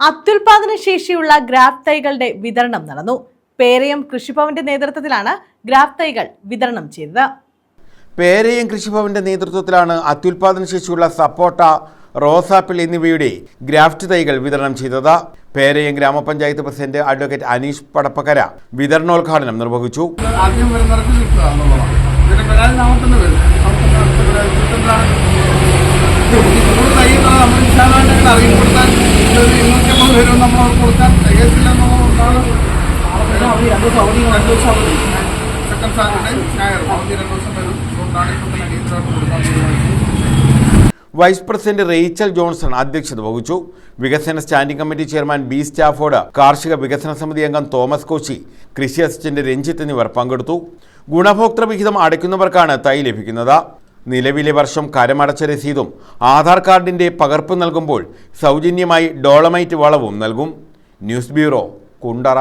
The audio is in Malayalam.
അത്യുൽപാദന ശേഷിയുള്ള ഗ്രാഫ് തൈകളുടെ വിതരണം നടന്നു. പേരയം കൃഷിഭവന്റെ നേതൃത്വത്തിലാണ് ഗ്രാഫ് തൈകൾ വിതരണം ചെയ്തത്. പേരയം കൃഷിഭവന്റെ നേതൃത്വത്തിലാണ് അത്യുൽപാദന ശേഷിയുള്ള സപ്പോട്ട റോസാപ്പിൾ എന്നിവയുടെ ഗ്രാഫ്റ്റ് തൈകൾ വിതരണം ചെയ്തത്. പേരയം ഗ്രാമപഞ്ചായത്ത് പ്രസിഡന്റ് അഡ്വക്കേറ്റ് അനീഷ് പടപ്പക്കര വിതരണോദ്ഘാടനം നിർവഹിച്ചു. നമ്മൾ അവർക്ക് കൊടുക്കാൻ തികയത്തില്ല എന്നുള്ളതുകൊണ്ടാണ് രണ്ട് ദിവസം അവധി സെക്കൻഡ് സാറ്റർഡേ ഞായർ അവധി രണ്ട് ദിവസം വരും. അതുകൊണ്ടാണ് ഇപ്പം തന്നെ അടിയന്തരമായിട്ട് കൊടുക്കാൻ തീരുമാനിച്ചത്. വൈസ് പ്രസിഡന്റ് റേച്ചൽ ജോൺസൺ അധ്യക്ഷത വഹിച്ചു. വികസന standing committee chairman B Stafford കാർഷിക വികസന സമിതി അംഗം തോമസ് കോശി കൃഷി അസിസ്റ്റന്റ് രഞ്ജിത്ത് എന്നിവർ പങ്കെടുത്തു. ഗുണഭോക്തൃ വിഹിതം അടയ്ക്കുന്നവർക്കാണ് തൈ ലഭിക്കുന്നത്. നിലവിലെ വർഷം കരമടച്ച രസീതും ആധാർ കാർഡിന്റെ പകർപ്പ് നൽകുമ്പോൾ സൗജന്യമായി ഡോളമൈറ്റ് വളവും നൽകും. News bureau Kundara.